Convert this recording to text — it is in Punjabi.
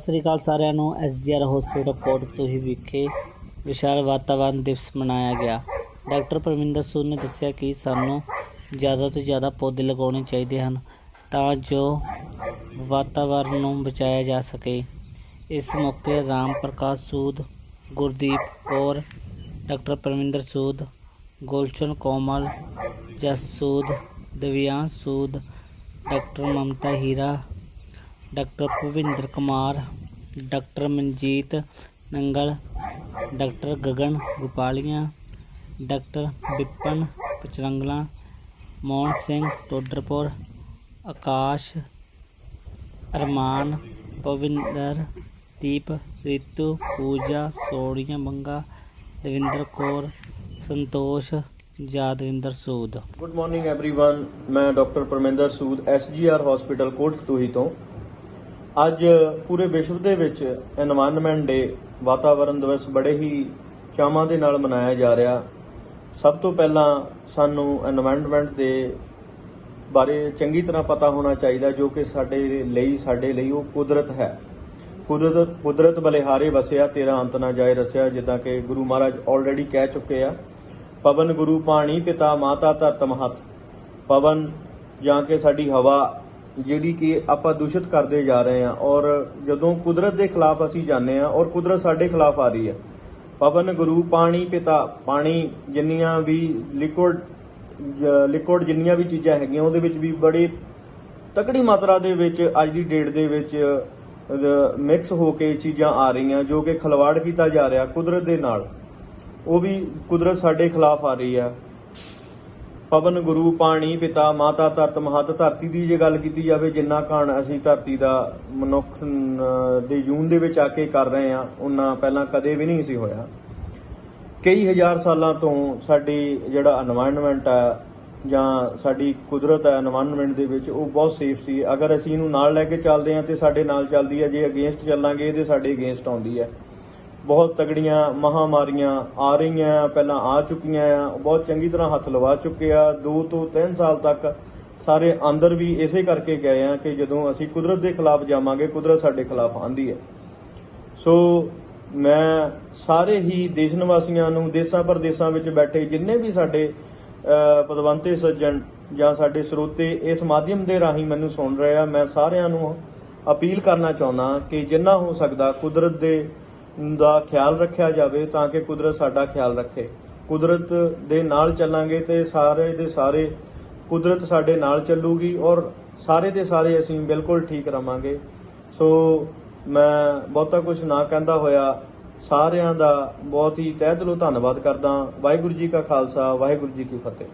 ਸਤਿ ਸ੍ਰੀ ਅਕਾਲ ਸਾਰਿਆਂ ਨੂੰ। ਐਸਜੀਆਰ ਹਸਪੀਟਲ ਕੋਟਪਤੂਹੀ ਵਿਖੇ ਵਿਸ਼ਾਲ ਵਾਤਾਵਰਣ ਦਿਵਸ ਮਨਾਇਆ ਗਿਆ। ਡਾਕਟਰ ਪਰਮਿੰਦਰ ਸੂਦ ਨੇ ਦੱਸਿਆ ਕਿ ਸਾਨੂੰ ਜ਼ਿਆਦਾ ਤੋਂ ਜ਼ਿਆਦਾ ਪੌਦੇ ਲਗਾਉਣੇ ਚਾਹੀਦੇ ਹਨ ਤਾਂ ਜੋ ਵਾਤਾਵਰਣ ਨੂੰ ਬਚਾਇਆ ਜਾ ਸਕੇ। ਇਸ ਮੌਕੇ Ram Prakash Sood, Gurdeep Kaur, doctor Parminder Sood, Gulshan Komal, Jas Sood, Divyansh Sood, doctor Mamta Hira doctor Bhavinder Kumar doctor Manjit Nangal doctor Gagan Gopalian doctor Vipan Pacharangla Mohan Singh Todarpur Akash Arman Bhavinder Deep Ritu Puja Sodian Banga Davinder Kaur Santosh Yadvinder Sood good morning everyone ਮੈਂ doctor Parminder Sood SGR hospital Kotkatuhi ਤੋਂ ਅੱਜ ਪੂਰੇ ਵਿਸ਼ਵ ਦੇ ਵਿੱਚ এনवायरमेंट ਡੇ ਵਾਤਾਵਰਣ ਦਿਵਸ ਬੜੇ ਹੀ ਚਾਵਾਂ ਦੇ ਨਾਲ ਮਨਾਇਆ ਜਾ ਰਿਹਾ। ਸਭ ਤੋਂ ਪਹਿਲਾਂ ਸਾਨੂੰ এনवायरमेंट ਦੇ ਬਾਰੇ ਚੰਗੀ ਤਰ੍ਹਾਂ ਪਤਾ ਹੋਣਾ ਚਾਹੀਦਾ, ਜੋ ਕਿ ਸਾਡੇ ਲਈ ਸਾਡੇ ਲਈ ਉਹ ਕੁਦਰਤ ਹੈ। ਕੁਦਰਤ ਕੁਦਰਤ ਬਲੇ ਹਾਰੇ ਵਸਿਆ, ਤੇਰਾ ਅੰਤ ਨਾ ਜਾਏ ਰਸਿਆ, ਜਿੱਦਾਂ ਕਿ ਗੁਰੂ ਮਹਾਰਾਜ ਆਲਰੇਡੀ ਕਹਿ ਚੁੱਕੇ ਆ, ਪਵਨ ਗੁਰੂ ਪਾਣੀ ਪਿਤਾ ਮਾਤਾ ਧਰਤ ਮਹਤ ਪਵਨ ਜਾਂ ਕਿ ਸਾਡੀ ਹਵਾ ਜਿਹੜੀ ਕਿ ਆਪਾਂ ਦੂਸ਼ਿਤ ਕਰਦੇ ਜਾ ਰਹੇ ਹਾਂ ਔਰ ਜਦੋਂ ਕੁਦਰਤ ਦੇ ਖਿਲਾਫ ਅਸੀਂ ਜਾਂਦੇ ਹਾਂ ਔਰ ਕੁਦਰਤ ਸਾਡੇ ਖਿਲਾਫ ਆ ਰਹੀ ਹੈ। ਪਵਨ, ਗੁਰੂ, ਪਾਣੀ, ਪਿਤਾ, ਪਾਣੀ ਜਿੰਨੀਆਂ ਵੀ ਲਿਕੁਇਡ ਲਿਕੁਇਡ ਜਿੰਨੀਆਂ ਵੀ ਚੀਜ਼ਾਂ ਹੈਗੀਆਂ, ਉਹਦੇ ਵਿੱਚ ਵੀ ਬੜੀ ਤਕੜੀ ਮਾਤਰਾ ਦੇ ਵਿੱਚ ਅੱਜ ਦੀ ਡੇਟ ਦੇ ਵਿੱਚ ਮਿਕਸ ਹੋ ਕੇ ਚੀਜ਼ਾਂ ਆ ਰਹੀਆਂ, ਜੋ ਕਿ ਖਲਵਾੜ ਕੀਤਾ ਜਾ ਰਿਹਾ ਕੁਦਰਤ ਦੇ ਨਾਲ। ਉਹ ਵੀ ਕੁਦਰਤ ਸਾਡੇ ਖਿਲਾਫ ਆ ਰਹੀ ਹੈ। ਪਵਨ ਗੁਰੂ ਪਾਣੀ ਪਿਤਾ ਮਾਤਾ ਤਤ ਮਹਤ ਧਰਤੀ ਦੀ ਜੇ ਗੱਲ ਕੀਤੀ ਜਾਵੇ, ਜਿੰਨਾ ਕਾਣ ਅਸੀਂ ਧਰਤੀ ਦਾ ਮਨੁੱਖ ਦੇ ਜੂਨ ਦੇ ਵਿੱਚ ਆ ਕੇ ਕਰ ਰਹੇ ਆ ਉਹਨਾਂ ਪਹਿਲਾਂ ਕਦੇ ਵੀ ਨਹੀਂ ਸੀ ਹੋਇਆ। ਕਈ ਹਜ਼ਾਰ ਸਾਲਾਂ ਤੋਂ ਸਾਡੀ ਜਿਹੜਾ এনवायरमेंट ਆ, ਜਾਂ ਸਾਡੀ ਕੁਦਰਤ ਹੈ এনवायरमेंट ਦੇ ਵਿੱਚ, ਉਹ ਬਹੁਤ ਸੇਫ ਸੀ। ਅਗਰ ਅਸੀਂ ਇਹਨੂੰ ਨਾਲ ਲੈ ਕੇ ਚੱਲਦੇ ਹਾਂ ਤੇ ਸਾਡੇ ਨਾਲ ਚੱਲਦੀ ਹੈ ਜੇ ਅਗੇਂਸਟ ਚੱਲਾਂਗੇ, ਇਹਦੇ ਸਾਡੇ ਅਗੇਂਸਟ ਆਉਂਦੀ ਹੈ ਬਹੁਤ ਤਗੜੀਆਂ ਮਹਾਮਾਰੀਆਂ ਆ ਰਹੀਆਂ, ਪਹਿਲਾਂ ਆ ਚੁੱਕੀਆਂ ਆ, ਬਹੁਤ ਚੰਗੀ ਤਰ੍ਹਾਂ ਹੱਥ ਲਵਾ ਚੁੱਕੇ ਆ। 2 ਤੋਂ 3 ਸਾਲ ਤੱਕ ਸਾਰੇ ਅੰਦਰ ਵੀ ਇਸੇ ਕਰਕੇ ਗਏ ਆ ਕਿ ਜਦੋਂ ਅਸੀਂ ਕੁਦਰਤ ਦੇ ਖਿਲਾਫ ਜਾਵਾਂਗੇ, ਕੁਦਰਤ ਸਾਡੇ ਖਿਲਾਫ ਆਂਦੀ ਹੈ। ਸੋ ਮੈਂ ਸਾਰੇ ਹੀ ਦੇਸ਼ ਨਿਵਾਸੀਆਂ ਨੂੰ, ਦੇਸਾਂ ਪ੍ਰਦੇਸਾਂ ਵਿੱਚ ਬੈਠੇ ਜਿੰਨੇ ਵੀ ਸਾਡੇ ਪਦਵੰਤੇ ਸੱਜਣ ਜਾਂ ਸਾਡੇ ਸਰੋਤੇ ਇਸ ਮਾਧਿਅਮ ਦੇ ਰਾਹੀਂ ਮੈਨੂੰ ਸੁਣ ਰਹੇ ਆ, ਮੈਂ ਸਾਰਿਆਂ ਨੂੰ ਅਪੀਲ ਕਰਨਾ ਚਾਹੁੰਦਾ ਕਿ ਜਿੰਨਾ ਹੋ ਸਕਦਾ ਕੁਦਰਤ ਦੇ ਦਾ ਖਿਆਲ ਰੱਖਿਆ ਜਾਵੇ ਤਾਂ ਕਿ ਕੁਦਰਤ ਸਾਡਾ ਖਿਆਲ ਰੱਖੇ। ਕੁਦਰਤ ਦੇ ਨਾਲ ਚੱਲਾਂਗੇ ਤੇ ਸਾਰੇ ਦੇ ਸਾਰੇ, ਕੁਦਰਤ ਸਾਡੇ ਨਾਲ ਚੱਲੂਗੀ ਔਰ ਸਾਰੇ ਦੇ ਸਾਰੇ ਅਸੀਂ ਬਿਲਕੁਲ ਠੀਕ ਰਵਾਂਗੇ। ਸੋ ਮੈਂ ਬਹੁਤਾ ਕੁਝ ਨਾ ਕਹਿੰਦਾ ਹੋਇਆ। ਸਾਰਿਆਂ ਦਾ ਬਹੁਤ ਹੀ ਤਹਿ ਦਿਲੋਂ ਧੰਨਵਾਦ ਕਰਦਾ। ਵਾਹਿਗੁਰੂ ਜੀ ਕਾ ਖਾਲਸਾ, ਵਾਹਿਗੁਰੂ ਜੀ ਕੀ ਫਤਿਹ।